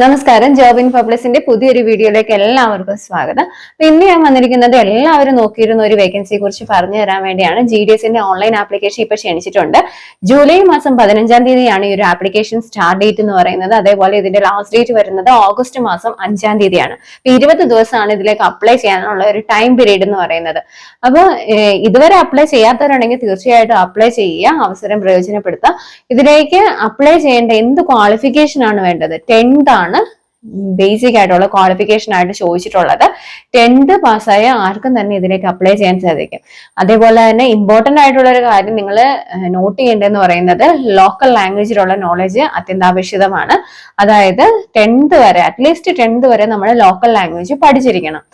നമസ്കാരം ജോബിൻ പബ്ലിസിന്റെ പുതിയൊരു വീഡിയോയിലേക്ക് എല്ലാവർക്കും സ്വാഗതം. അപ്പൊ ഇന്ന് ഞാൻ വന്നിരിക്കുന്നത് എല്ലാവരും നോക്കിയിരുന്ന ഒരു വേക്കൻസിയെ കുറിച്ച് പറഞ്ഞു തരാൻ വേണ്ടിയാണ്. ജി ഡി എസിന്റെ ഓൺലൈൻ ആപ്ലിക്കേഷൻ ഇപ്പൊ ക്ഷണിച്ചിട്ടുണ്ട്. ജൂലൈ മാസം പതിനഞ്ചാം തീയതിയാണ് ഈ ഒരു ആപ്ലിക്കേഷൻ സ്റ്റാർട്ട് ഡേറ്റ് എന്ന് പറയുന്നത്. അതേപോലെ ഇതിന്റെ ലാസ്റ്റ് ഡേറ്റ് വരുന്നത് ഓഗസ്റ്റ് മാസം അഞ്ചാം തീയതിയാണ്. അപ്പൊ ഇരുപത് ദിവസമാണ് ഇതിലേക്ക് അപ്ലൈ ചെയ്യാനുള്ള ഒരു ടൈം പീരീഡ് എന്ന് പറയുന്നത്. അപ്പൊ ഇതുവരെ അപ്ലൈ ചെയ്യാത്തവരുണ്ടെങ്കിൽ തീർച്ചയായിട്ടും അപ്ലൈ ചെയ്യുക അവസരം പ്രയോജനപ്പെടുത്തുക. ഇതിലേക്ക് അപ്ലൈ ചെയ്യേണ്ട എന്ത് ക്വാളിഫിക്കേഷൻ ആണ് വേണ്ടത്? ടെൻത്ത് ആണ്. ബേസിക് ആയിട്ടുള്ള ക്വാളിഫിക്കേഷൻ ആയിട്ട് ചോദിച്ചിട്ടുള്ളത്. ടെൻത്ത് പാസ്സായ ആർക്കും തന്നെ ഇതിലേക്ക് അപ്ലൈ ചെയ്യാൻ സാധിക്കും. അതേപോലെ തന്നെ ഇമ്പോർട്ടന്റ് ആയിട്ടുള്ള ഒരു കാര്യം നിങ്ങൾ നോട്ട് ചെയ്യേണ്ടതെന്ന് പറയുന്നത് ലോക്കൽ ലാംഗ്വേജിലുള്ള നോളജ് അത്യന്താപേക്ഷിതമാണ്. അതായത് ടെൻത്ത് വരെ അറ്റ്ലീസ്റ്റ് ടെൻത്ത് വരെ നമ്മൾ ലോക്കൽ ലാംഗ്വേജ് പഠിച്ചിരിക്കണം.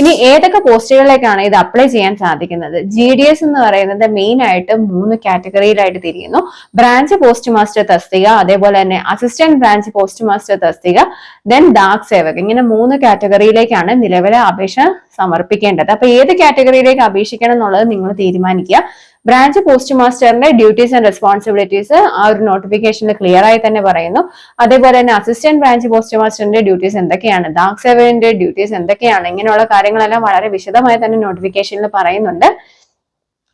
ഇനി ഏതൊക്കെ പോസ്റ്റുകളിലേക്കാണ് ഇത് അപ്ലൈ ചെയ്യാൻ സാധിക്കുന്നത്? ജി ഡി എസ് എന്ന് പറയുന്നത് മെയിൻ ആയിട്ട് മൂന്ന് കാറ്റഗറിയിലായിട്ട് തിരിയുന്നു. ബ്രാഞ്ച് പോസ്റ്റ് മാസ്റ്റർ തസ്തിക അതേപോലെ തന്നെ അസിസ്റ്റന്റ് ബ്രാഞ്ച് പോസ്റ്റ് മാസ്റ്റർ തസ്തിക ദെൻ ഡാക് സേവക് ഇങ്ങനെ മൂന്ന് കാറ്റഗറിയിലേക്കാണ് നിലവിലെ അപേക്ഷ സമർപ്പിക്കേണ്ടത്. അപ്പൊ ഏത് കാറ്റഗറിയിലേക്ക് അപേക്ഷിക്കണം എന്നുള്ളത് നിങ്ങൾ തീരുമാനിക്കുക. ബ്രാഞ്ച് പോസ്റ്റ് മാസ്റ്ററിന്റെ ഡ്യൂട്ടീസ് ആൻഡ് റെസ്പോൺസിബിലിറ്റീസ് ആ ഒരു നോട്ടിഫിക്കേഷനിൽ ക്ലിയർ ആയി തന്നെ പറയുന്നു. അതേപോലെ തന്നെ അസിസ്റ്റന്റ് ബ്രാഞ്ച് പോസ്റ്റ് മാസ്റ്ററിന്റെ ഡ്യൂട്ടീസ് എന്തൊക്കെയാണ്? ഡാക് സേവന്റെ ഡ്യൂട്ടീസ് എന്തൊക്കെയാണ്? ഇങ്ങനെയുള്ള കാര്യങ്ങളെല്ലാം വളരെ വിശദമായി തന്നെ നോട്ടിഫിക്കേഷനിൽ പറയുന്നുണ്ട്.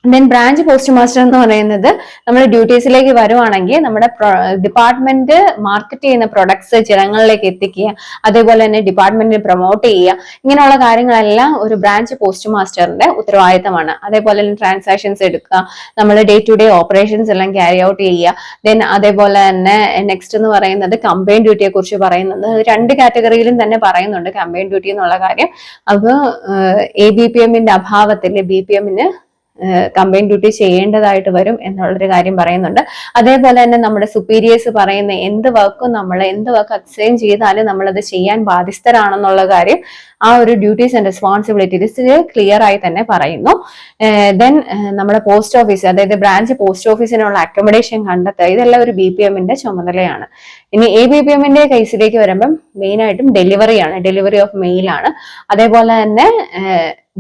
ദെൻ ബ്രാഞ്ച് പോസ്റ്റ് മാസ്റ്റർ എന്ന് പറയുന്നത് നമ്മൾ ഡ്യൂട്ടീസിലേക്ക് വരുവാണെങ്കിൽ നമ്മുടെ ഡിപ്പാർട്ട്മെന്റ് മാർക്കറ്റ് ചെയ്യുന്ന പ്രൊഡക്ട്സ് ജനങ്ങളിലേക്ക് എത്തിക്കുക അതേപോലെ തന്നെ ഡിപ്പാർട്ട്മെന്റിനെ പ്രൊമോട്ട് ചെയ്യുക ഇങ്ങനെയുള്ള കാര്യങ്ങളെല്ലാം ഒരു ബ്രാഞ്ച് പോസ്റ്റ് മാസ്റ്ററിന്റെ ഉത്തരവാദിത്തമാണ്. അതേപോലെ തന്നെ ട്രാൻസാക്ഷൻസ് എടുക്കുക നമ്മൾ ഡേ ടു ഡേ ഓപ്പറേഷൻസ് എല്ലാം ക്യാരി ഔട്ട് ചെയ്യുക ദെൻ അതേപോലെ തന്നെ നെക്സ്റ്റ് എന്ന് പറയുന്നത് കമ്പൈൻ ഡ്യൂട്ടിയെ കുറിച്ച് പറയുന്നത്. രണ്ട് കാറ്റഗറിയിലും തന്നെ പറയുന്നുണ്ട് കമ്പൈൻ ഡ്യൂട്ടി എന്നുള്ള കാര്യം. അപ്പോൾ എ ബി പി എമ്മിന്റെ അഭാവത്തിൽ ബി പി എമ്മിന് കമ്പൈൻ ഡ്യൂട്ടി ചെയ്യേണ്ടതായിട്ട് വരും എന്നുള്ളൊരു കാര്യം പറയുന്നുണ്ട്. അതേപോലെ തന്നെ നമ്മുടെ സുപ്പീരിയേഴ്സ് പറയുന്ന എന്ത് വർക്കും നമ്മൾ എന്ത് വർക്ക് അക്സൈൻ ചെയ്താലും നമ്മളത് ചെയ്യാൻ ബാധ്യസ്ഥരാണെന്നുള്ള കാര്യം ആ ഒരു ഡ്യൂട്ടീസ് ആൻഡ് റെസ്പോൺസിബിലിറ്റീസ് ക്ലിയർ ആയി തന്നെ പറയുന്നു. ദെൻ നമ്മുടെ പോസ്റ്റ് ഓഫീസ് അതായത് ബ്രാഞ്ച് പോസ്റ്റ് ഓഫീസിനുള്ള അക്കോമഡേഷൻ കണ്ടെത്തുക ഇതെല്ലാം ഒരു ബി പി എമ്മിന്റെ ചുമതലയാണ്. ഇനി എ ബി പി എമ്മിന്റെ കേസിലേക്ക് വരുമ്പം മെയിൻ ആയിട്ടും ഡെലിവറിയാണ് ഡെലിവറി ഓഫ് മെയിൽ ആണ്. അതേപോലെ തന്നെ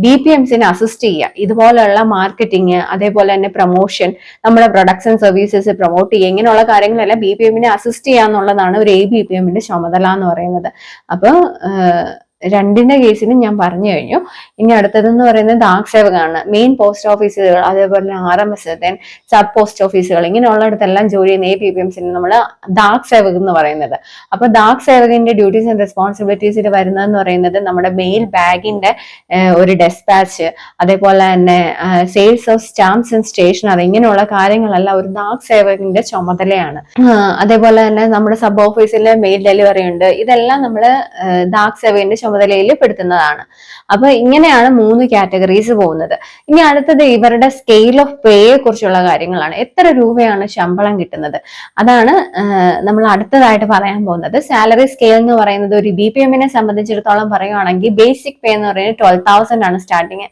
ബി പി എംസിനെ അസിസ്റ്റ് ചെയ്യുക. ഇതുപോലെയുള്ള മാർക്കറ്റിംഗ് അതേപോലെ തന്നെ പ്രൊമോഷൻ നമ്മുടെ പ്രൊഡക്ട്സ് ആൻഡ് സർവീസസ് പ്രൊമോട്ട് ചെയ്യുക ഇങ്ങനെയുള്ള കാര്യങ്ങളെല്ലാം ബി പി എമ്മിനെ അസിസ്റ്റ് ചെയ്യുക എന്നുള്ളതാണ് ഒരു എ ബി പി എമ്മിന്റെ ചുമതല എന്ന് പറയുന്നത്. അപ്പോൾ രണ്ടിന്റെ കേസിലും ഞാൻ പറഞ്ഞു കഴിഞ്ഞു. ഇനി അടുത്തതെന്ന് പറയുന്നത് ഡാക് സേവകാണ് മെയിൻ പോസ്റ്റ് ഓഫീസുകൾ അതേപോലെ R M S then sub post ഓഫീസുകൾ ഇങ്ങനെയുള്ളിടത്തെല്ലാം ജോലി ചെയ്യുന്ന എ പി പി എംസിന് നമ്മൾ ഡാക് സേവക് എന്ന് പറയുന്നത്. അപ്പൊ ഡാക് സേവകന്റെ ഡ്യൂട്ടീസ് ആൻഡ് റെസ്പോൺസിബിലിറ്റീസിൽ വരുന്നതെന്ന് പറയുന്നത് നമ്മുടെ മെയിൽ ബാഗിന്റെ ഒരു ഡെസ്പാച്ച് അതേപോലെ തന്നെ sales of stamps and stationery ഇങ്ങനെയുള്ള കാര്യങ്ങളെല്ലാം ഒരു ഡാക് സേവകന്റെ ചുമതലയാണ്. അതേപോലെ തന്നെ നമ്മുടെ സബ് ഓഫീസിലെ മെയിൽ ഡെലിവറി ഉണ്ട്. ഇതെല്ലാം നമ്മൾ ഡാക് സേവകിന്റെ ചുമതലയിൽ പെടുത്തുന്നതാണ്. അപ്പൊ ഇങ്ങനെയാണ് മൂന്ന് കാറ്റഗറീസ് പോകുന്നത്. ഇനി അടുത്തത് ഇവരുടെ സ്കെയിൽ ഓഫ് പേയെ കുറിച്ചുള്ള കാര്യങ്ങളാണ്. എത്ര രൂപയാണ് ശമ്പളം കിട്ടുന്നത്? അതാണ് നമ്മൾ അടുത്തതായിട്ട് പറയാൻ പോകുന്നത്. സാലറി സ്കെയിൽ എന്ന് പറയുന്നത് ഒരു ബി പി എമ്മിനെ സംബന്ധിച്ചിടത്തോളം പറയുകയാണെങ്കിൽ ബേസിക് പേ എന്ന് പറയുന്നത് ട്വൽവ് തൗസൻഡ് ആണ് starting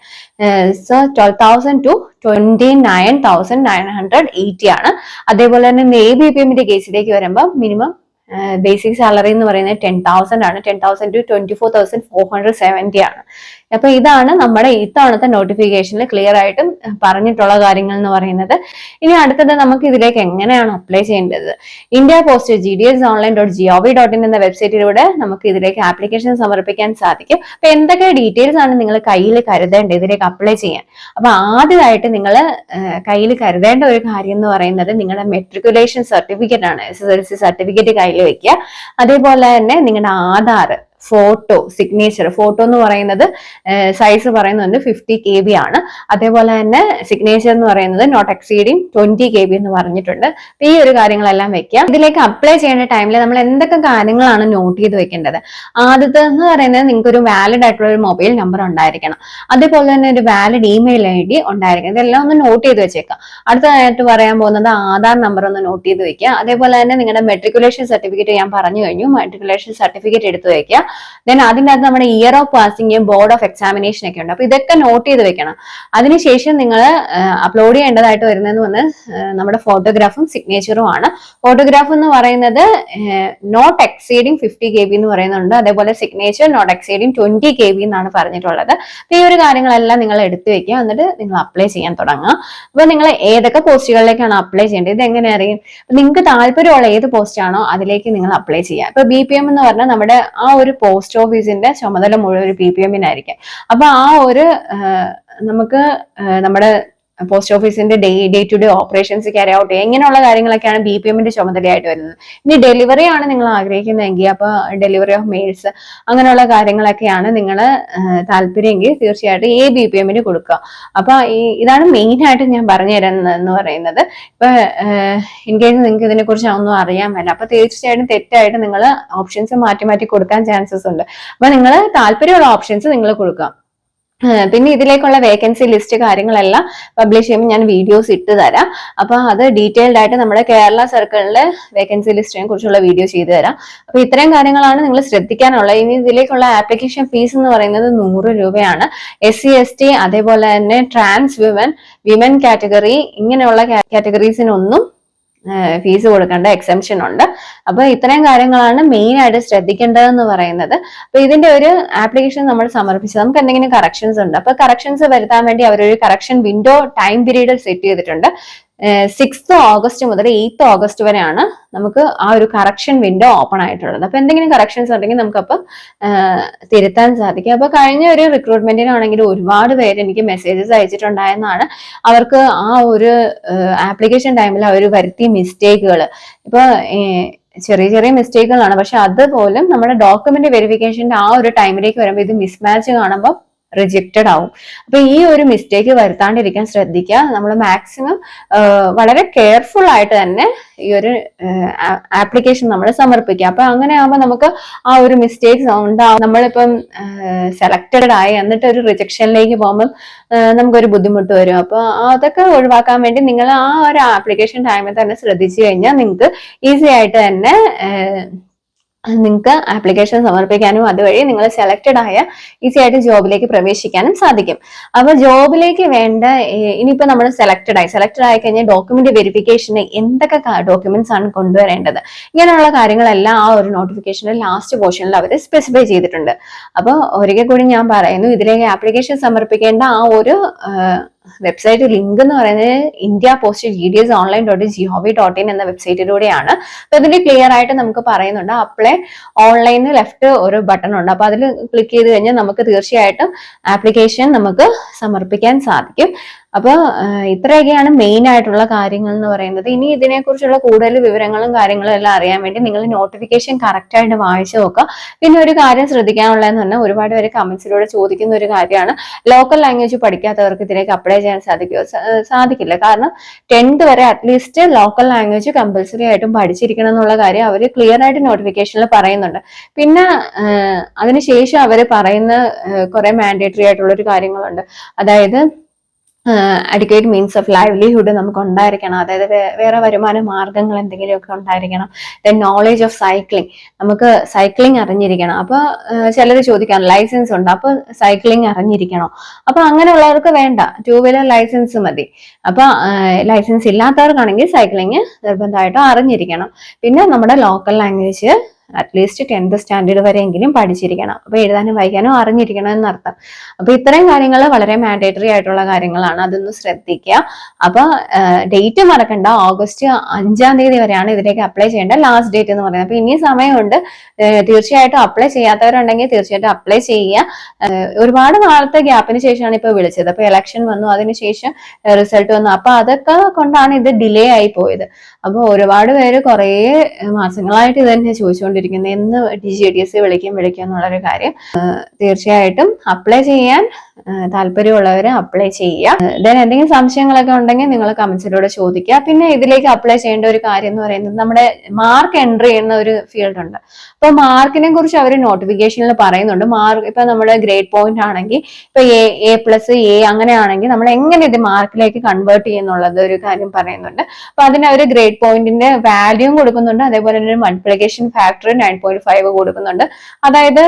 so twelve thousand to twenty nine thousand nine hundred eighty ആണ്. അതേപോലെ തന്നെ എ ബി പി എമ്മിന്റെ കേസിലേക്ക് വരുമ്പോൾ മിനിമം ബേസിക് സാലറി എന്ന് പറയുന്നത് ടെൻ തൗസൻഡ് ആണ്. Ten thousand to twenty four thousand four hundred seventy ആണ്. അപ്പൊ ഇതാണ് നമ്മുടെ ഇത്തവണത്തെ നോട്ടിഫിക്കേഷനിൽ ക്ലിയർ ആയിട്ടും പറഞ്ഞിട്ടുള്ള കാര്യങ്ങൾ എന്ന് പറയുന്നത്. ഇനി അടുത്തത് നമുക്ക് ഇതിലേക്ക് എങ്ങനെയാണ് അപ്ലൈ ചെയ്യേണ്ടത്? India post G D S online dot G O V dot in എന്ന വെബ്സൈറ്റിലൂടെ നമുക്ക് ഇതിലേക്ക് ആപ്ലിക്കേഷൻ സമർപ്പിക്കാൻ സാധിക്കും. അപ്പൊ എന്തൊക്കെ ഡീറ്റെയിൽസ് ആണ് നിങ്ങൾ കയ്യിൽ കരുതേണ്ടത് ഇതിലേക്ക് അപ്ലൈ ചെയ്യാൻ? അപ്പൊ ആദ്യമായിട്ട് നിങ്ങൾ കയ്യിൽ കരുതേണ്ട ഒരു കാര്യം എന്ന് പറയുന്നത് നിങ്ങളുടെ മെട്രിക്കുലേഷൻ സർട്ടിഫിക്കറ്റ് ആണ്. S S L C certificate കയ്യിൽ വെക്കുക. അതേപോലെ തന്നെ നിങ്ങളുടെ ആധാർ ഫോട്ടോ സിഗ്നേച്ചർ ഫോട്ടോ എന്ന് പറയുന്നത് സൈസ് പറയുന്നുണ്ട് ഫിഫ്റ്റി കെ ബി ആണ്. അതേപോലെ തന്നെ സിഗ്നേച്ചർ എന്ന് പറയുന്നത് not exceeding twenty K B എന്ന് പറഞ്ഞിട്ടുണ്ട്. അപ്പൊ ഈ ഒരു കാര്യങ്ങളെല്ലാം വെക്കാം ഇതിലേക്ക് അപ്ലൈ ചെയ്യേണ്ട ടൈമിൽ നമ്മൾ എന്തൊക്കെ കാര്യങ്ങളാണ് നോട്ട് ചെയ്ത് വെക്കേണ്ടത്? ആദ്യത്തെ എന്ന് പറയുന്നത് നിങ്ങൾക്ക് ഒരു വാലിഡ് ആയിട്ടുള്ള ഒരു മൊബൈൽ നമ്പർ ഉണ്ടായിരിക്കണം. അതേപോലെ തന്നെ ഒരു വാലിഡ് ഇമെയിൽ ഐ ഡി ഉണ്ടായിരിക്കണം. ഇതെല്ലാം ഒന്ന് നോട്ട് ചെയ്ത് വെച്ചേക്കാം. അടുത്തതായിട്ട് പറയാൻ പോകുന്നത് ആധാർ നമ്പർ ഒന്ന് നോട്ട് ചെയ്ത് വെക്കുക അതേപോലെ തന്നെ നിങ്ങളുടെ മെട്രിക്കുലേഷൻ സർട്ടിഫിക്കറ്റ് ഞാൻ പറഞ്ഞു കഴിഞ്ഞു. മെട്രിക്കുലേഷൻ സർട്ടിഫിക്കറ്റ് എടുത്ത് വെക്കുക ദെൻ അതിന്റെ അകത്ത് നമ്മുടെ year of passing board of examination ഒക്കെ ഉണ്ട്. അപ്പൊ ഇതൊക്കെ നോട്ട് ചെയ്ത് വെക്കണം. അതിനുശേഷം നിങ്ങൾ അപ്ലോഡ് ചെയ്യേണ്ടതായിട്ട് വരുന്നതെന്ന് പറഞ്ഞാൽ നമ്മുടെ ഫോട്ടോഗ്രാഫും സിഗ്നേച്ചറും ആണ്. ഫോട്ടോഗ്രാഫ് എന്ന് പറയുന്നത് not exceeding fifty K B എന്ന് പറയുന്നുണ്ട്. അതേപോലെ signature not exceeding twenty K B എന്നാണ് പറഞ്ഞിട്ടുള്ളത്. അപ്പൊ ഈ ഒരു കാര്യങ്ങളെല്ലാം നിങ്ങൾ എടുത്തു വെക്കുക. എന്നിട്ട് നിങ്ങൾ അപ്ലൈ ചെയ്യാൻ തുടങ്ങുക. അപ്പൊ നിങ്ങൾ ഏതൊക്കെ പോസ്റ്റുകളിലേക്കാണ് അപ്ലൈ ചെയ്യേണ്ടത്? ഇത് എങ്ങനെ അറിയും? നിങ്ങൾക്ക് താല്പര്യമുള്ള ഏത് പോസ്റ്റ് ആണോ അതിലേക്ക് നിങ്ങൾ അപ്ലൈ ചെയ്യുക. ഇപ്പൊ ബി പി എം എന്ന് പറഞ്ഞാൽ നമ്മുടെ ആ ഒരു പോസ്റ്റ് ഓഫീസിന്റെ ചുമതല മുഴുവൻ പി പി എമ്മിനായിരിക്കും. അപ്പൊ ആ ഒരു നമുക്ക് നമ്മുടെ പോസ്റ്റ് ഓഫീസിന്റെ day day to day operations carry out ചെയ്യുക. ഇങ്ങനെയുള്ള കാര്യങ്ങളൊക്കെയാണ് ബി പി എമ്മിന്റെ ചുമതലയായിട്ട് വരുന്നത്. ഇനി ഡെലിവറി ആണ് നിങ്ങൾ ആഗ്രഹിക്കുന്നതെങ്കിൽ അപ്പൊ ഡെലിവറി ഓഫ് മെയിൽസ് അങ്ങനെയുള്ള കാര്യങ്ങളൊക്കെയാണ് നിങ്ങൾ താല്പര്യമെങ്കിൽ തീർച്ചയായിട്ടും ഈ ബി പി എമ്മിന് കൊടുക്കുക. അപ്പൊ ഈ ഇതാണ് മെയിൻ ആയിട്ട് ഞാൻ പറഞ്ഞു തരുന്നത് എന്ന് പറയുന്നത്. ഇപ്പൊ ഇൻ കേസ് നിങ്ങൾക്ക് ഇതിനെ കുറിച്ച് ഒന്നും അറിയാൻ വേണ്ട അപ്പൊ തീർച്ചയായിട്ടും തെറ്റായിട്ട് നിങ്ങൾ ഓപ്ഷൻസ് മാറ്റി മാറ്റി കൊടുക്കാൻ ചാൻസസ് ഉണ്ട്. അപ്പൊ നിങ്ങൾ താല്പര്യമുള്ള ഓപ്ഷൻസ് നിങ്ങൾ കൊടുക്കുക. പിന്നെ ഇതിലേക്കുള്ള വേക്കൻസി ലിസ്റ്റ് കാര്യങ്ങളെല്ലാം പബ്ലിഷ് ചെയ്യുമ്പോൾ ഞാൻ വീഡിയോസ് ഇട്ട് തരാം. അപ്പൊ അത് ഡീറ്റെയിൽഡ് ആയിട്ട് നമ്മുടെ കേരള സർക്കിളിലെ വേക്കൻസി ലിസ്റ്റിനെ കുറിച്ചുള്ള വീഡിയോ ചെയ്തു തരാം. അപ്പൊ ഇത്രയും കാര്യങ്ങളാണ് നിങ്ങൾ ശ്രദ്ധിക്കാനുള്ളത് ഇനി ഇതിലേക്കുള്ള ആപ്ലിക്കേഷൻ ഫീസ് എന്ന് പറയുന്നത് നൂറ് രൂപയാണ്. എസ് സി എസ് ടി അതേപോലെ തന്നെ ട്രാൻസ് വിമൻ വിമൻ കാറ്റഗറി ഇങ്ങനെയുള്ള കാറ്റഗറീസിനൊന്നും ഫീസ് കൊടുക്കേണ്ട എക്സംഷൻ ഉണ്ട്. അപ്പൊ ഇത്രയും കാര്യങ്ങളാണ് മെയിൻ ആയിട്ട് ശ്രദ്ധിക്കേണ്ടതെന്ന് പറയുന്നത്. അപ്പൊ ഇതിന്റെ ഒരു ആപ്ലിക്കേഷൻ നമ്മൾ സമർപ്പിച്ചത് നമുക്ക് എന്തെങ്കിലും കറക്ഷൻസ് ഉണ്ട്. അപ്പൊ കറക്ഷൻസ് വരുത്താൻ വേണ്ടി അവരൊരു correction window time period set ചെയ്തിട്ടുണ്ട്. സിക്സ്ത് ഓഗസ്റ്റ് മുതൽ എയ്ത്ത് ഓഗസ്റ്റ് വരെയാണ് നമുക്ക് ആ ഒരു കറക്ഷൻ വിൻഡോ ഓപ്പൺ ആയിട്ടുള്ളത്. അപ്പൊ എന്തെങ്കിലും കറക്ഷൻസ് ഉണ്ടെങ്കിൽ നമുക്കപ്പോൾ തിരുത്താൻ സാധിക്കും. അപ്പൊ കഴിഞ്ഞ ഒരു റിക്രൂട്ട്മെന്റിനാണെങ്കിൽ ഒരുപാട് പേര് എനിക്ക് മെസ്സേജസ് അയച്ചിട്ടുണ്ടായെന്നാണ് അവർക്ക് ആ ഒരു ആപ്ലിക്കേഷൻ ടൈമിൽ അവർ വരുത്തിയ മിസ്റ്റേക്കുകൾ ഇപ്പൊ ചെറിയ ചെറിയ മിസ്റ്റേക്കുകളാണ് പക്ഷെ അതുപോലും നമ്മുടെ ഡോക്യുമെന്റ് വെരിഫിക്കേഷന്റെ ആ ഒരു ടൈമിലേക്ക് വരുമ്പോൾ ഇത് മിസ്മാച്ച് കാണുമ്പോൾ റിജക്റ്റഡ് ആവും. അപ്പൊ ഈ ഒരു മിസ്റ്റേക്ക് വരുത്താണ്ടിരിക്കാൻ ശ്രദ്ധിക്കുക. നമ്മൾ മാക്സിമം വളരെ കെയർഫുൾ ആയിട്ട് തന്നെ ഈ ഒരു ആപ്ലിക്കേഷൻ നമ്മൾ സമർപ്പിക്കുക. അപ്പൊ അങ്ങനെ ആകുമ്പോൾ നമുക്ക് ആ ഒരു മിസ്റ്റേക്സ് ഉണ്ടാവും. നമ്മളിപ്പം സെലക്റ്റഡ് ആയി എന്നിട്ട് ഒരു റിജക്ഷനിലേക്ക് പോകുമ്പോൾ നമുക്കൊരു ബുദ്ധിമുട്ട് വരും. അപ്പൊ അതൊക്കെ ഒഴിവാക്കാൻ വേണ്ടി നിങ്ങൾ ആ ഒരു ആപ്ലിക്കേഷൻ ടൈമിൽ തന്നെ ശ്രദ്ധിച്ചു കഴിഞ്ഞാൽ നിങ്ങൾക്ക് ഈസി ആയിട്ട് തന്നെ നിങ്ങൾക്ക് ആപ്ലിക്കേഷൻ സമർപ്പിക്കാനും അതുവഴി നിങ്ങൾ സെലക്റ്റഡ് ആയ ഈസി ആയിട്ട് ജോബിലേക്ക് പ്രവേശിക്കാനും സാധിക്കും. അപ്പൊ ജോബിലേക്ക് വേണ്ട ഇനിയിപ്പോ നമ്മൾ സെലക്റ്റഡ് ആയി. സെലക്റ്റഡ് ആയി കഴിഞ്ഞാൽ ഡോക്യുമെന്റ് വെരിഫിക്കേഷന് എന്തൊക്കെ ഡോക്യുമെന്റ്സ് ആണ് കൊണ്ടുവരേണ്ടത്? ഇങ്ങനെയുള്ള കാര്യങ്ങളെല്ലാം ആ ഒരു നോട്ടിഫിക്കേഷന്റെ ലാസ്റ്റ് പോർഷനിൽ അവർ സ്പെസിഫൈ ചെയ്തിട്ടുണ്ട്. അപ്പോൾ ഒരിക്കൽ കൂടി ഞാൻ പറയുന്നു ഇതിലേക്ക് ആപ്ലിക്കേഷൻ സമർപ്പിക്കേണ്ട ആ ഒരു വെബ്സൈറ്റ് ലിങ്ക് എന്ന് പറയുന്നത് India post G D S online dot G O V dot in എന്ന വെബ്സൈറ്റിലൂടെയാണ് അപ്പൊ ഇതിൽ ക്ലിയർ ആയിട്ട് നമുക്ക് പറയുന്നുണ്ട്. അപ്ലൈ ഓൺലൈനിൽ ലെഫ്റ്റ് ഒരു ബട്ടൺ ഉണ്ട്. അപ്പൊ അതിൽ ക്ലിക്ക് ചെയ്ത് കഴിഞ്ഞാൽ നമുക്ക് തീർച്ചയായിട്ടും ആപ്ലിക്കേഷൻ നമുക്ക് സമർപ്പിക്കാൻ സാധിക്കും. അപ്പോൾ ഇത്രയൊക്കെയാണ് മെയിൻ ആയിട്ടുള്ള കാര്യങ്ങൾ എന്ന് പറയുന്നത്. ഇനി ഇതിനെക്കുറിച്ചുള്ള കൂടുതൽ വിവരങ്ങളും കാര്യങ്ങളും എല്ലാം അറിയാൻ വേണ്ടി നിങ്ങൾ നോട്ടിഫിക്കേഷൻ കറക്റ്റ് ആയിട്ട് വായിച്ചു നോക്കുക. പിന്നെ ഒരു കാര്യം ശ്രദ്ധിക്കാനുള്ളതെന്ന് പറഞ്ഞാൽ ഒരുപാട് പേര് കമന്റ്സിലൂടെ ചോദിക്കുന്ന ഒരു കാര്യമാണ്. ലോക്കൽ ലാംഗ്വേജ് പഠിക്കാത്തവർക്ക് ഇതിലേക്ക് അപ്ലൈ ചെയ്യാൻ സാധിക്കുമോ സാധിക്കില്ല. കാരണം ടെൻത്ത് വരെ അറ്റ്ലീസ്റ്റ് ലോക്കൽ ലാംഗ്വേജ് കമ്പൽസറി ആയിട്ടും പഠിച്ചിരിക്കണം എന്നുള്ള കാര്യം അവർ ക്ലിയർ ആയിട്ട് നോട്ടിഫിക്കേഷനിൽ പറയുന്നുണ്ട്. പിന്നെ അതിനുശേഷം അവർ പറയുന്ന കുറെ മാൻഡേറ്ററി ആയിട്ടുള്ള ഒരു കാര്യങ്ങളുണ്ട്. അതായത് അഡിക്വേറ്റ് മീൻസ് ഓഫ് ലൈവ്ലിഹുഡ് നമുക്ക് ഉണ്ടായിരിക്കണം. അതായത് വേറെ വരുമാന മാർഗങ്ങൾ എന്തെങ്കിലുമൊക്കെ ഉണ്ടായിരിക്കണം. ദെൻ നോളേജ് ഓഫ് സൈക്ലിംഗ് നമുക്ക് സൈക്ലിംഗ് അറിഞ്ഞിരിക്കണം. അപ്പോൾ ചിലർ ചോദിക്കാം ലൈസൻസ് ഉണ്ട്. അപ്പോൾ സൈക്ലിംഗ് അറിഞ്ഞിരിക്കണോ. അപ്പൊ അങ്ങനെയുള്ളവർക്ക് വേണ്ട. ടൂ വീലർ ലൈസൻസ് മതി അപ്പോൾ ലൈസൻസ് ഇല്ലാത്തവർക്കാണെങ്കിൽ സൈക്ലിംഗ് നിർബന്ധമായിട്ടും അറിഞ്ഞിരിക്കണം. പിന്നെ നമ്മുടെ local language at least tenth standard വരെയെങ്കിലും പഠിച്ചിരിക്കണം. അപ്പൊ എഴുതാനും വായിക്കാനും അറിഞ്ഞിരിക്കണം എന്നർത്ഥം. അപ്പൊ ഇത്രയും കാര്യങ്ങൾ വളരെ മാൻഡേറ്ററി ആയിട്ടുള്ള കാര്യങ്ങളാണ്. അതൊന്ന് ശ്രദ്ധിക്കുക. അപ്പൊ ഡേറ്റ് മറക്കണ്ട. ഓഗസ്റ്റ് അഞ്ചാം തീയതി വരെയാണ് ഇതിലേക്ക് അപ്ലൈ ചെയ്യേണ്ട ലാസ്റ്റ് ഡേറ്റ് എന്ന് പറയുന്നത്. അപ്പൊ ഇനി സമയമുണ്ട്. തീർച്ചയായിട്ടും അപ്ലൈ ചെയ്യാത്തവരുണ്ടെങ്കിൽ തീർച്ചയായിട്ടും അപ്ലൈ ചെയ്യുക. ഒരുപാട് നാളത്തെ ഗ്യാപ്പിന് ശേഷമാണ് ഇപ്പൊ വിളിച്ചത്. അപ്പൊ ഇലക്ഷൻ വന്നു. അതിനുശേഷം റിസൾട്ട് വന്നു. അപ്പൊ അതൊക്കെ കൊണ്ടാണ് ഇത് ഡിലേ ആയി പോയത്. അപ്പൊ ഒരുപാട് പേര് കുറേ മാസങ്ങളായിട്ട് ഇത് തന്നെ ചോദിച്ചുകൊണ്ടിരിക്കുന്നത് എന്ന് ഡി ജി ഡി എസ് വിളിക്കും വിളിക്കും എന്നുള്ളൊരു കാര്യം. തീർച്ചയായിട്ടും അപ്ലൈ ചെയ്യാൻ താല്പര്യമുള്ളവർ അപ്ലൈ ചെയ്യുക. ദെൻ എന്തെങ്കിലും സംശയങ്ങളൊക്കെ ഉണ്ടെങ്കിൽ നിങ്ങൾ കമന്റ്സിലൂടെ ചോദിക്കുക. പിന്നെ ഇതിലേക്ക് അപ്ലൈ ചെയ്യേണ്ട ഒരു കാര്യം എന്ന് പറയുന്നത് നമ്മുടെ മാർക്ക് എൻട്രി ചെയ്യുന്ന ഒരു ഫീൽഡ് ഉണ്ട്. അപ്പൊ മാർക്കിനെ കുറിച്ച് അവർ നോട്ടിഫിക്കേഷനിൽ പറയുന്നുണ്ട്. മാർക്ക് ഇപ്പൊ നമ്മുടെ ഗ്രേഡ് പോയിന്റ് ആണെങ്കിൽ ഇപ്പൊ എ എ പ്ലസ് എ അങ്ങനെയാണെങ്കിൽ നമ്മൾ എങ്ങനെ ഇത് മാർക്കിലേക്ക് കൺവേർട്ട് ചെയ്യുന്നുള്ളത് ഒരു കാര്യം പറയുന്നുണ്ട്. അപ്പൊ അതിന് അവർ ഗ്രേഡ് പോയിന്റിന്റെ വാല്യൂ കൊടുക്കുന്നുണ്ട്. അതേപോലെ തന്നെ multiplication factor nine point five കൊടുക്കുന്നുണ്ട്. അതായത്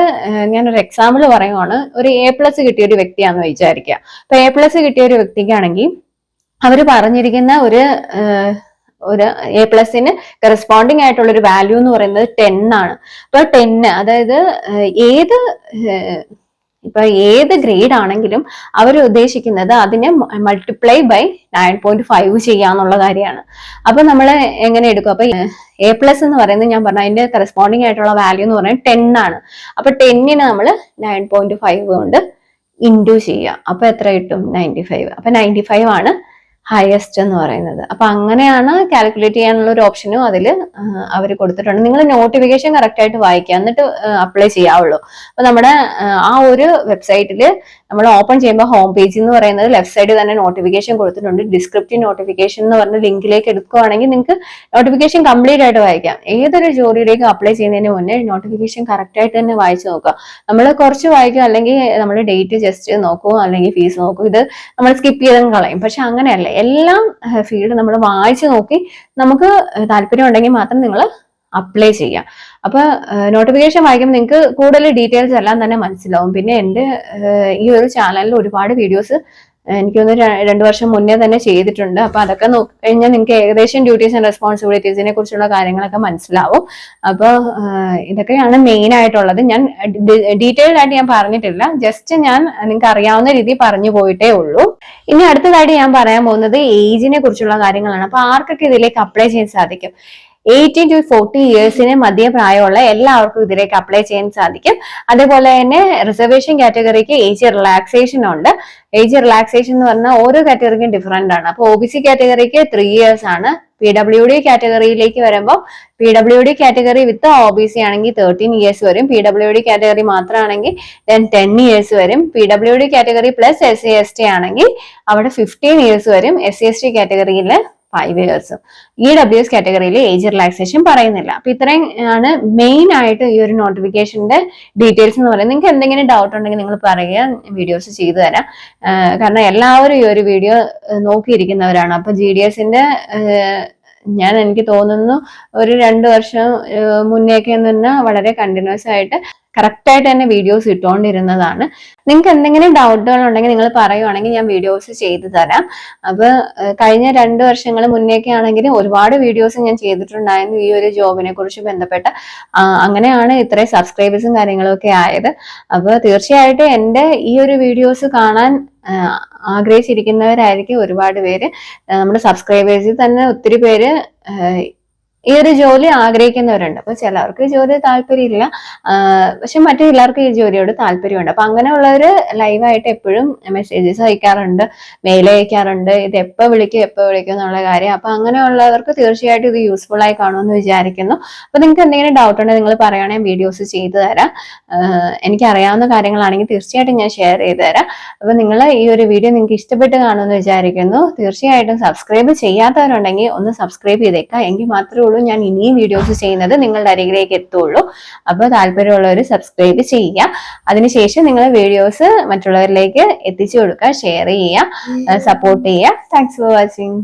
ഞാനൊരു എക്സാമ്പിൾ പറയുവാണ്. ഒരു എ പ്ലസ് കിട്ടിയ ഒരു വ്യക്തിയാണെന്ന് വിചാരിക്കുക അപ്പൊ എ പ്ലസ് കിട്ടിയ ഒരു വ്യക്തിക്കാണെങ്കിൽ അവർ പറഞ്ഞിരിക്കുന്ന ഒരു ഒരു എ പ്ലസിന് കറസ്പോണ്ടിങ് ആയിട്ടുള്ള ഒരു വാല്യൂ എന്ന് പറയുന്നത് ടെൻ ആണ്. അപ്പൊ ടെന്ന് അതായത് ഏത് ഇപ്പൊ ഏത് ഗ്രേഡ് ആണെങ്കിലും അവർ ഉദ്ദേശിക്കുന്നത് അതിനെ multiply by nine point five ചെയ്യാന്നുള്ള കാര്യമാണ്. അപ്പൊ നമ്മൾ എങ്ങനെ എടുക്കും? അപ്പൊ എ പ്ലസ് എന്ന് പറയുന്നത് ഞാൻ പറഞ്ഞ അതിന്റെ കറസ്പോണ്ടിങ് ആയിട്ടുള്ള വാല്യൂ എന്ന് പറയുന്നത് ടെൻ ആണ്. അപ്പൊ ടെന്നിന് നമ്മൾ നയൻ പോയിന്റ് ഫൈവ് കൊണ്ട് ഇന്റു ചെയ്യുക. അപ്പൊ എത്ര കിട്ടും? നയന്റി ഫൈവ് അപ്പൊ നയന്റി ഫൈവ് ആണ് ഹയസ്റ്റ് എന്ന് പറയുന്നത്. അപ്പൊ അങ്ങനെയാണ് കാൽക്കുലേറ്റ് ചെയ്യാനുള്ള ഒരു ഓപ്ഷനും അതിൽ അവർ കൊടുത്തിട്ടുണ്ട്. നിങ്ങൾ നോട്ടിഫിക്കേഷൻ കറക്റ്റ് ആയിട്ട് വായിക്കുക. എന്നിട്ട് അപ്ലൈ ചെയ്യാവുള്ളൂ. അപ്പൊ നമ്മുടെ ആ, ഒരു വെബ്സൈറ്റിൽ നമ്മൾ ഓപ്പൺ ചെയ്യുമ്പോൾ ഹോം പേജ് എന്ന് പറയുന്നത് ലെഫ്റ്റ് സൈഡിൽ തന്നെ നോട്ടിഫിക്കേഷൻ കൊടുത്തിട്ടുണ്ട്. ഡിസ്ക്രിപ്റ്റീവ് നോട്ടിഫിക്കേഷൻ എന്ന് പറഞ്ഞ ലിങ്കിലേക്ക് എടുക്കുകയാണെങ്കിൽ നിങ്ങൾക്ക് നോട്ടിഫിക്കേഷൻ കംപ്ലീറ്റ് ആയിട്ട് വായിക്കാം. ഏതൊരു ജോലിയിലേക്കും അപ്ലൈ ചെയ്യുന്നതിന് മുന്നേ നോട്ടിഫിക്കേഷൻ കറക്റ്റ് ആയിട്ട് തന്നെ വായിച്ചു നോക്കുക. നമ്മൾ കുറച്ച് വായിക്കും അല്ലെങ്കിൽ നമ്മൾ ഡേറ്റ് ജസ്റ്റ് നോക്കും അല്ലെങ്കിൽ ഫീസ് നോക്കും. ഇത് നമ്മൾ സ്കിപ്പ് ചെയ്തും കളയും. പക്ഷെ അങ്ങനെയല്ല. എല്ലാം ഫീഡ് നമ്മൾ വായിച്ചു നോക്കി നമുക്ക് താല്പര്യം ഉണ്ടെങ്കിൽ മാത്രം നിങ്ങൾ അപ്ലൈ ചെയ്യാം. അപ്പൊ നോട്ടിഫിക്കേഷൻ വായിക്കുമ്പോൾ നിങ്ങൾക്ക് കൂടുതൽ ഡീറ്റെയിൽസ് എല്ലാം തന്നെ മനസ്സിലാവും. പിന്നെ എന്റെ ഈ ഒരു ചാനലിൽ ഒരുപാട് വീഡിയോസ് എനിക്കൊന്ന് രണ്ടു വർഷം മുന്നേ തന്നെ ചെയ്തിട്ടുണ്ട്. അപ്പൊ അതൊക്കെ നോക്കി കഴിഞ്ഞാൽ നിങ്ങൾക്ക് ഏകദേശം ഡ്യൂട്ടീസ് ആൻഡ് റെസ്പോൺസിബിലിറ്റീസിനെ കുറിച്ചുള്ള കാര്യങ്ങളൊക്കെ മനസ്സിലാവും. അപ്പൊ ഇതൊക്കെയാണ് മെയിൻ ആയിട്ടുള്ളത്. ഞാൻ ഡീറ്റെയിൽഡ് ആയിട്ട് ഞാൻ പറഞ്ഞിട്ടില്ല. ജസ്റ്റ് ഞാൻ നിങ്ങൾക്ക് അറിയാവുന്ന രീതിയിൽ പറഞ്ഞു പോയിട്ടേ ഉള്ളൂ. ഇനി അടുത്തതായിട്ട് ഞാൻ പറയാൻ പോകുന്നത് ഏജിനെ കുറിച്ചുള്ള കാര്യങ്ങളാണ്. അപ്പൊ ആർക്കൊക്കെ ഇതിലേക്ക് അപ്ലൈ ചെയ്യാൻ സാധിക്കും? എയ്റ്റീൻ ടു ഫോർട്ടി ഇയേഴ്സിന് മധ്യ പ്രായമുള്ള എല്ലാവർക്കും ഇതിലേക്ക് അപ്ലൈ ചെയ്യാൻ സാധിക്കും. അതേപോലെ തന്നെ റിസർവേഷൻ കാറ്റഗറിക്ക് ഏജ് റിലാക്സേഷൻ ഉണ്ട്. ഏജ് റിലാക്സേഷൻ എന്ന് പറഞ്ഞാൽ ഓരോ കാറ്റഗറിക്കും ഡിഫറെന്റ് ആണ്. അപ്പോൾ ഒ ബി സി കാറ്റഗറിക്ക് ത്രീ ഇയേഴ്സ് ആണ്. പി ഡബ്ല്യു ഡി കാറ്റഗറിയിലേക്ക് വരുമ്പോൾ P W D category with O B C ആണെങ്കിൽ തേർട്ടീൻ ഇയേഴ്സ് വരും. പി ഡബ്ല്യു ഡി കാറ്റഗറി മാത്രമാണെങ്കിൽ ദെൻ ടെൻ ഇയേഴ്സ് വരും. P W D category plus S C S T ആണെങ്കിൽ അവിടെ fifteen years വരും. S C S T കാറ്റഗറിയിൽ five ഇയേഴ്സും E W S കാറ്റഗറിയിൽ ഏജ് റിലാക്സേഷൻ പറയുന്നില്ല. അപ്പൊ ഇത്രയും ആണ് മെയിൻ ആയിട്ട് ഈ ഒരു നോട്ടിഫിക്കേഷന്റെ ഡീറ്റെയിൽസ് എന്ന് പറയുന്നത്. നിങ്ങൾക്ക് എന്തെങ്കിലും ഡൗട്ട് ഉണ്ടെങ്കിൽ നിങ്ങൾ പറയുക വീഡിയോസ് ചെയ്തു തരാം. കാരണം എല്ലാവരും ഈ ഒരു വീഡിയോ നോക്കിയിരിക്കുന്നവരാണ്. അപ്പൊ ജി ഡി എസിന്റെ ഞാൻ എനിക്ക് തോന്നുന്നു ഒരു രണ്ട് വർഷം മുന്നേക്കെന്ന് മുന്നേക്ക് തന്നെ വളരെ കണ്ടിന്യൂസ് ആയിട്ട് കറക്റ്റ് ആയിട്ട് തന്നെ വീഡിയോസ് ഇട്ടുകൊണ്ടിരുന്നതാണ് നിങ്ങൾക്ക് എന്തെങ്കിലും ഡൗട്ടുകൾ ഉണ്ടെങ്കിൽ നിങ്ങൾ പറയുവാണെങ്കിൽ ഞാൻ വീഡിയോസ് ചെയ്തു തരാം. അപ്പൊ കഴിഞ്ഞ രണ്ട് വർഷങ്ങൾ മുന്നേക്കെ ആണെങ്കിൽ ഒരുപാട് വീഡിയോസ് ഞാൻ ചെയ്തിട്ടുണ്ടായിരുന്നു ഈ ഒരു ജോബിനെ കുറിച്ച് ബന്ധപ്പെട്ട. അങ്ങനെയാണ് ഇത്രയും സബ്സ്ക്രൈബേഴ്സും കാര്യങ്ങളും ഒക്കെ ആയത്. അപ്പൊ തീർച്ചയായിട്ടും എന്റെ ഈ ഒരു വീഡിയോസ് കാണാൻ ആഗ്രഹിച്ചിരിക്കുന്നവരായിരിക്കും ഒരുപാട് പേര്. നമ്മുടെ സബ്സ്ക്രൈബേഴ്സിൽ തന്നെ ഒത്തിരി പേര് ഈ ഒരു ജോലി ആഗ്രഹിക്കുന്നവരുണ്ട്. അപ്പൊ ചിലർക്ക് ഈ ജോലി താല്പര്യമില്ല. പക്ഷെ മറ്റു ചിലർക്ക് ഈ ജോലിയോട് താല്പര്യമുണ്ട്. അപ്പൊ അങ്ങനെയുള്ളവര് ലൈവായിട്ട് എപ്പോഴും മെസ്സേജസ് അയക്കാറുണ്ട് മെയിൽ അയക്കാറുണ്ട്. ഇത് എപ്പോ വിളിക്കും എപ്പോ വിളിക്കും എന്നുള്ള കാര്യം. അപ്പൊ അങ്ങനെയുള്ളവർക്ക് തീർച്ചയായിട്ടും ഇത് യൂസ്ഫുൾ ആയി കാണുമെന്ന് വിചാരിക്കുന്നു. അപ്പൊ നിങ്ങൾക്ക് എന്തെങ്കിലും ഡൗട്ട് ഉണ്ടെങ്കിൽ നിങ്ങൾ പറയുകയാണെങ്കിൽ വീഡിയോസ് ചെയ്തു തരാം. എനിക്ക് അറിയാവുന്ന കാര്യങ്ങളാണെങ്കിൽ തീർച്ചയായിട്ടും ഞാൻ ഷെയർ ചെയ്തു തരാം. അപ്പൊ നിങ്ങൾ ഈ ഒരു വീഡിയോ നിങ്ങൾക്ക് ഇഷ്ടപ്പെട്ട് കാണുമെന്ന് വിചാരിക്കുന്നു. തീർച്ചയായിട്ടും സബ്സ്ക്രൈബ് ചെയ്യാത്തവരുണ്ടെങ്കിൽ ഒന്ന് സബ്സ്ക്രൈബ് ചെയ്തേക്കാം എങ്കിൽ മാത്രമേ ഉള്ളൂ ഞാൻ ഇനിയും വീഡിയോസ് ചെയ്യുന്നത് നിങ്ങളുടെ അരികിലേക്ക് എത്തുള്ളൂ അപ്പോൾ താല്പര്യമുള്ളവർ സബ്സ്ക്രൈബ് ചെയ്യുക. അതിനുശേഷം നിങ്ങൾ വീഡിയോസ് മറ്റുള്ളവരിലേക്ക് എത്തിച്ചു കൊടുക്കുക ഷെയർ ചെയ്യുക സപ്പോർട്ട് ചെയ്യുക. Thanks for watching